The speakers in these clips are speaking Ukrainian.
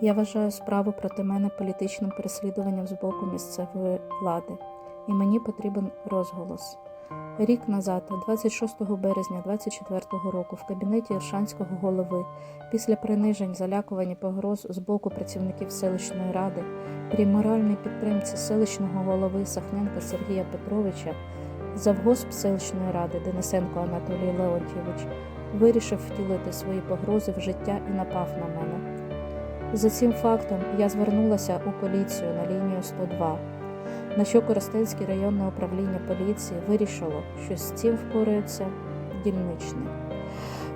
Я вважаю справу проти мене політичним переслідуванням з боку місцевої влади, і мені потрібен розголос. Рік назад, 26 березня 24 року, в кабінеті Іршанського голови, після принижень, залякувань і погроз з боку працівників селищної ради, при моральній підтримці селищного голови Сахненка Сергія Петровича, завгосп селищної ради Денисенко Анатолій Леонтьєвич вирішив втілити свої погрози в життя і напав на мене. За цим фактом я звернулася у поліцію на лінію 102, на що Коростенське районне управління поліції вирішило, що з цим впораються дільничні.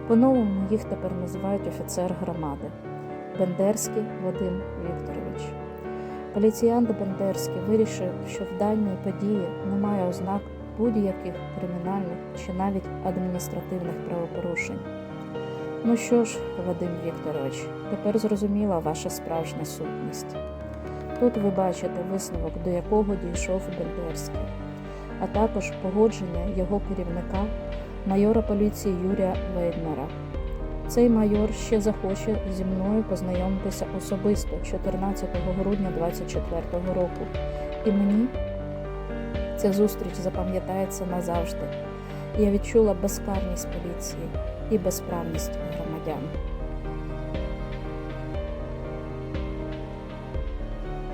По-новому їх тепер називають офіцер громади Бендерський Вадим Вікторович. Поліціянт Бендерський вирішив, що в даній події немає ознак будь-яких кримінальних чи навіть адміністративних правопорушень. Ну що ж, Вадим Вікторович, тепер зрозуміла ваша справжня сутність. Тут ви бачите висновок, до якого дійшов Бендерський, а також погодження його керівника, майора поліції Юрія Вейднера. Цей майор ще захоче зі мною познайомитися особисто 14 грудня 2024 року. І мені ця зустріч запам'ятається назавжди. Я відчула безкарність поліції і безправність громадян.